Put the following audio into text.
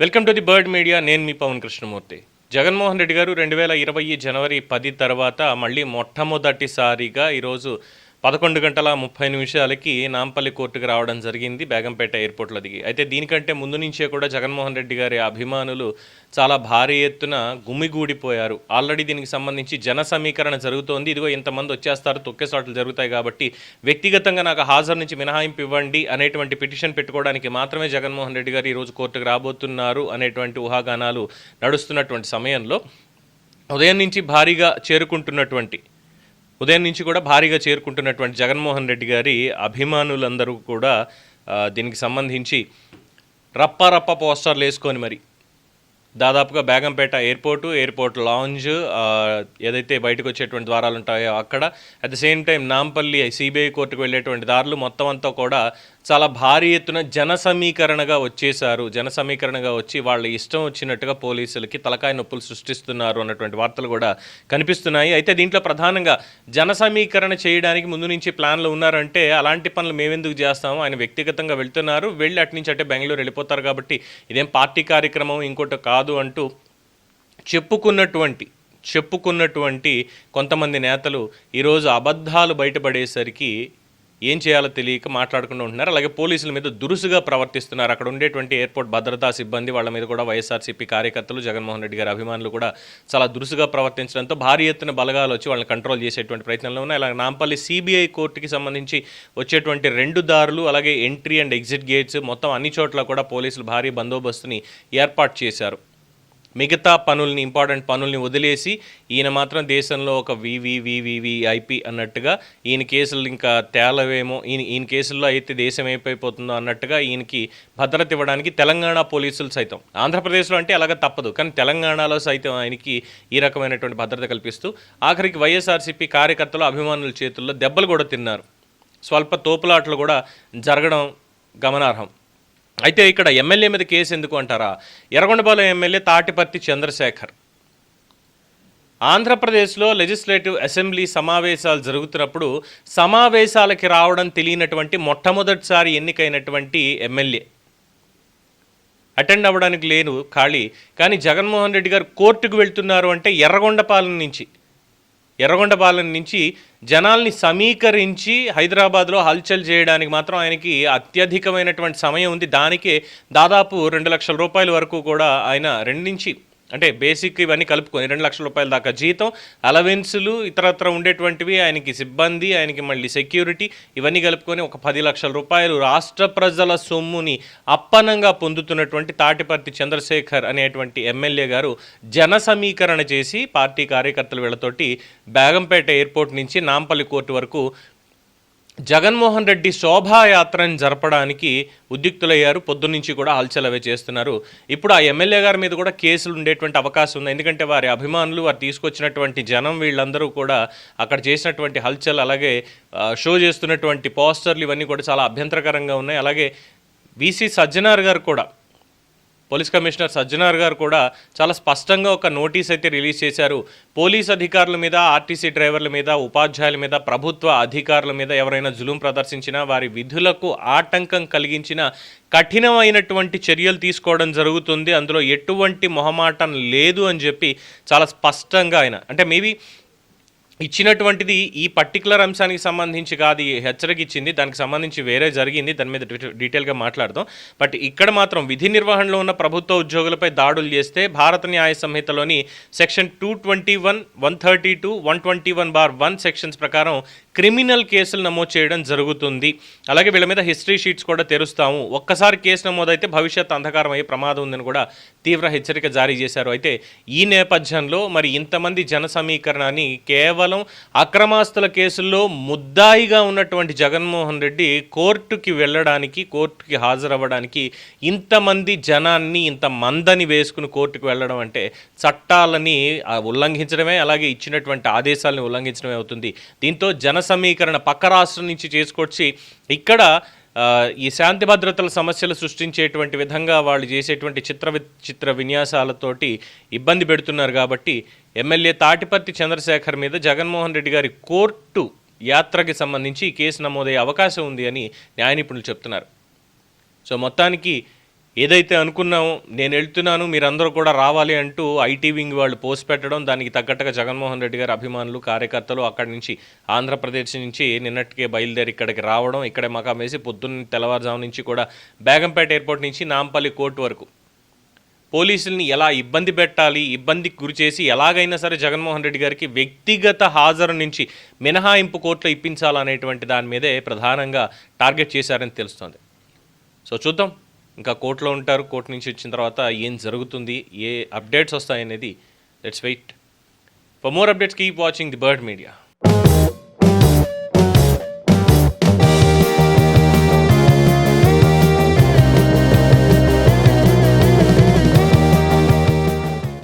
Welcome to the Bird Media. నేను మీ పవన్ కృష్ణమూర్తి. జగన్మోహన్ రెడ్డి గారు రెండు వేల ఇరవై జనవరి పది తర్వాత మళ్ళీ మొట్టమొదటిసారిగా ఈరోజు పదకొండు గంటల ముప్పై నిమిషాలకి నాంపల్లి కోర్టుకు రావడం జరిగింది బేగంపేట ఎయిర్పోర్ట్లో దిగి. అయితే దీనికంటే ముందు నుంచే కూడా జగన్మోహన్ రెడ్డి గారి అభిమానులు చాలా భారీ ఎత్తున గుమిగూడిపోయారు. ఆల్రెడీ దీనికి సంబంధించి జన సమీకరణ జరుగుతోంది. ఇదిగో ఇంతమంది వచ్చేస్తారు తొక్కేసాట్లు జరుగుతాయి కాబట్టి వ్యక్తిగతంగా నాకు హాజరు నుంచి మినహాయింపు ఇవ్వండి అనేటువంటి పిటిషన్ పెట్టుకోవడానికి మాత్రమే జగన్మోహన్ రెడ్డి గారు ఈరోజు కోర్టుకు రాబోతున్నారు అనేటువంటి ఊహాగానాలు నడుస్తున్నటువంటి సమయంలో ఉదయం నుంచి భారీగా చేరుకుంటున్నటువంటి ఉదయం నుంచి కూడా భారీగా చేరుకుంటున్నటువంటి జగన్మోహన్ రెడ్డి గారి అభిమానులందరూ కూడా దీనికి సంబంధించి రప్ప రప్ప పోస్టర్లు వేసుకొని మరి దాదాపుగా బేగంపేట ఎయిర్పోర్టు ఎయిర్పోర్ట్ లాంజ్ ఏదైతే బయటకు వచ్చేటువంటి ద్వారాలు ఉంటాయో అక్కడ. At the same time Nampally CBI కోర్టుకు వెళ్ళేటువంటి దారులు మొత్తం అంతా కూడా చాలా భారీ ఎత్తున జన సమీకరణగా వచ్చేసారు జన సమీకరణగా వచ్చి వాళ్ళ ఇష్టం వచ్చినట్టుగా పోలీసులకి తలకాయ నొప్పులు సృష్టిస్తున్నారు అన్నటువంటి వార్తలు కూడా కనిపిస్తున్నాయి. అయితే దీంట్లో ప్రధానంగా జన సమీకరణ చేయడానికి ముందు నుంచి ప్లాన్లు ఉన్నారంటే అలాంటి పనులు మేమెందుకు చేస్తాము? ఆయన వ్యక్తిగతంగా వెళ్తున్నారు. వెళ్ళి అటు నుంచి అంటే బెంగళూరు వెళ్ళిపోతారు కాబట్టి ఇదేం పార్టీ కార్యక్రమం ఇంకోటి కాదు అంటూ చెప్పుకున్నటువంటి చెప్పుకున్నటువంటి కొంతమంది నేతలు ఈరోజు అబద్ధాలు బయటపడేసరికి ఏం చేయాలో తెలియక మాట్లాడుకుంటూ ఉంటున్నారు. అలాగే పోలీసుల మీద దురుసుగా ప్రవర్తిస్తున్నారు. అక్కడ ఉండేటువంటి ఎయిర్పోర్ట్ భద్రతా సిబ్బంది వాళ్ళ మీద కూడా వైఎస్ఆర్సీపీ కార్యకర్తలు జగన్మోహన్ రెడ్డి గారి అభిమానులు కూడా చాలా దురుసుగా ప్రవర్తించడంతో భారీ ఎత్తున బలగాలు వచ్చి వాళ్ళని కంట్రోల్ చేసేటువంటి ప్రయత్నంలో ఉన్నాయి. అలాగే నాంపల్లి సిబిఐ కోర్టుకి సంబంధించి వచ్చేటువంటి రెండు దారులు అలాగే ఎంట్రీ అండ్ ఎగ్జిట్ గేట్స్ మొత్తం అన్ని చోట్ల కూడా పోలీసులు భారీ బందోబస్తుని ఏర్పాటు చేశారు. మిగతా పనుల్ని ఇంపార్టెంట్ పనుల్ని వదిలేసి ఈయన మాత్రం దేశంలో ఒక వివివివివిఐపి అన్నట్టుగా ఈయన కేసులు ఇంకా తేలవేమో ఈయన ఈయన కేసుల్లో అయితే దేశం ఏమైపోతుందో అన్నట్టుగా ఈయనకి భద్రత ఇవ్వడానికి తెలంగాణ పోలీసులు సైతం. ఆంధ్రప్రదేశ్లో అంటే అలాగ తప్పదు కానీ తెలంగాణలో సైతం ఆయనకి ఈ రకమైనటువంటి భద్రత కల్పిస్తూ ఆఖరికి వైఎస్ఆర్సీపీ కార్యకర్తలు అభిమానుల చేతుల్లో దెబ్బలు కూడా తిన్నారు. స్వల్ప తోపులాటలు కూడా జరగడం గమనార్హం. అయితే ఇక్కడ ఎమ్మెల్యే మీద కేసు ఎందుకు అంటారా? ఎర్రగొండపాలెం ఎమ్మెల్యే తాటిపత్తి చంద్రశేఖర్. ఆంధ్రప్రదేశ్లో లెజిస్లేటివ్ అసెంబ్లీ సమావేశాలు జరుగుతున్నప్పుడు సమావేశాలకి రావడం తెలియనటువంటి మొట్టమొదటిసారి ఎన్నికైనటువంటి ఎమ్మెల్యే. అటెండ్ అవ్వడానికి లేను ఖాళీ. కానీ జగన్మోహన్ రెడ్డి గారు కోర్టుకు వెళ్తున్నారు అంటే ఎర్రగొండపాలెం నుంచి. ఎర్రగొండపాలెం నుంచి జనాల్ని సమీకరించి హైదరాబాద్లో హల్చల్ చేయడానికి మాత్రం ఆయనకి అత్యధికమైనటువంటి సమయం ఉంది. దానికే దాదాపు రెండు లక్షల రూపాయల వరకు కూడా ఆయన రెండు నుంచి అంటే బేసిక్ ఇవన్నీ కలుపుకొని రెండు లక్షల రూపాయల దాకా జీతం అలవెన్సులు ఇతరత్ర ఉండేటువంటివి ఆయనకి సిబ్బంది ఆయనకి మళ్ళీ సెక్యూరిటీ ఇవన్నీ కలుపుకొని ఒక పది లక్షల రూపాయలు రాష్ట్ర ప్రజల సొమ్ముని అప్పనంగా పొందుతున్నటువంటి తాటిపర్తి చంద్రశేఖర్ అనేటువంటి ఎమ్మెల్యే గారు జన సమీకరణ చేసి పార్టీ కార్యకర్తలు వీళ్ళతోటి బేగంపేట ఎయిర్పోర్ట్ నుంచి నాంపల్లి కోర్టు వరకు జగన్మోహన్ రెడ్డి శోభాయాత్రను జరపడానికి ఉద్యుక్తులయ్యారు. పొద్దున్నుంచి కూడా హల్చల్ చేస్తున్నారు. ఇప్పుడు ఆ ఎమ్మెల్యే గారి మీద కూడా కేసులు ఉండేటువంటి అవకాశం ఉంది. ఎందుకంటే వారి అభిమానులు వారు తీసుకొచ్చినటువంటి జనం వీళ్ళందరూ కూడా అక్కడ చేసినటువంటి హల్చల్ అలాగే షో చేస్తున్నటువంటి పోస్టర్లు ఇవన్నీ కూడా చాలా అభ్యంతరకరంగా ఉన్నాయి. అలాగే వీసీ సజ్జనార్ గారు కూడా పోలీస్ కమిషనర్ సజ్జనార్ గారు కూడా చాలా స్పష్టంగా ఒక నోటీస్ అయితే రిలీజ్ చేశారు. పోలీస్ అధికారుల మీద ఆర్టీసీ డ్రైవర్ల మీద ఉపాధ్యాయుల మీద ప్రభుత్వ అధికారుల మీద ఎవరైనా జులుం ప్రదర్శించినా వారి విధులకు ఆటంకం కలిగించిన కఠినమైనటువంటి చర్యలు తీసుకోవడం జరుగుతుంది. అందులో ఎటువంటి మొహమాటం లేదు అని చెప్పి చాలా స్పష్టంగా ఆయన అంటే మేబీ ఇచ్చినటువంటిది ఈ పర్టికులర్ అంశానికి సంబంధించి కాదు హెచ్చరిక ఇచ్చింది. దానికి సంబంధించి వేరే జరిగింది. దాని మీద డీటెయిల్గా మాట్లాడదాం. బట్ ఇక్కడ మాత్రం విధి నిర్వహణలో ఉన్న ప్రభుత్వ ఉద్యోగులపై దాడులు చేస్తే భారత న్యాయ సంహితలోని section two twenty one one thirty two one twenty one bar one sections ప్రకారం క్రిమినల్ కేసులు నమోదు చేయడం జరుగుతుంది. అలాగే వీళ్ళ మీద హిస్టరీ షీట్స్ కూడా తెరుస్తాము. ఒక్కసారి కేసు నమోదైతే భవిష్యత్ అంధకారం అయ్యే ప్రమాదం ఉందని కూడా తీవ్ర హెచ్చరిక జారీ చేశారు. అయితే ఈ నేపథ్యంలో మరి ఇంతమంది జన సమీకరణాన్ని కేవలం అక్రమాస్తుల కేసుల్లో ముద్దాయిగా ఉన్నటువంటి జగన్మోహన్ రెడ్డి కోర్టుకి వెళ్ళడానికి కోర్టుకి హాజరవ్వడానికి ఇంతమంది జనాన్ని ఇంత మందని వేసుకుని కోర్టుకు వెళ్ళడం అంటే చట్టాలని ఉల్లంఘించడమే అలాగే ఇచ్చినటువంటి ఆదేశాలను ఉల్లంఘించడమే అవుతుంది. దీంతో జన సమీకరణ పక్క రాష్ట్రం నుంచి చేసుకొచ్చి ఇక్కడ ఈ శాంతి భద్రతల సమస్యలు సృష్టించేటువంటి విధంగా వాళ్ళు చేసేటువంటి చిత్ర చిత్ర విన్యాసాలతోటి ఇబ్బంది పెడుతున్నారు కాబట్టి ఎమ్మెల్యే తాటిపర్తి చంద్రశేఖర్ మీద జగన్మోహన్ రెడ్డి గారి కోర్టు యాత్రకి సంబంధించి ఈ కేసు నమోదయ్యే అవకాశం ఉంది అని న్యాయ నిపుణులు చెప్తున్నారు. సో మొత్తానికి ఏదైతే అనుకున్నామో నేను వెళ్తున్నాను మీరందరూ కూడా రావాలి అంటూ ఐటీ వింగ్ వాళ్ళు పోస్ట్ పెట్టడం దానికి తగ్గట్టుగా జగన్మోహన్ రెడ్డి గారి అభిమానులు కార్యకర్తలు అక్కడి నుంచి ఆంధ్రప్రదేశ్ నుంచి నిన్నటికే బయలుదేరి ఇక్కడికి రావడం ఇక్కడే మకాం వేసి పొద్దున్న తెల్లవారుజాము నుంచి కూడా బేగంపేట ఎయిర్పోర్ట్ నుంచి నాంపల్లి కోర్టు వరకు. పోలీసుల్ని ఎలా ఇబ్బంది పెట్టాలి ఇబ్బందికి గురి చేసి ఎలాగైనా సరే జగన్మోహన్ రెడ్డి గారికి వ్యక్తిగత హాజరు నుంచి మినహాయింపు కోర్టులో ఇప్పించాలనేటువంటి దాని మీదే ప్రధానంగా టార్గెట్ చేశారని తెలుస్తోంది. సో చూద్దాం. ఇంకా కోర్టులో ఉంటారు కోర్టు నుంచి వచ్చిన తర్వాత ఏం జరుగుతుంది ఏ updates వస్తాయనేది. Let's wait for more updates keep watching the Bird Media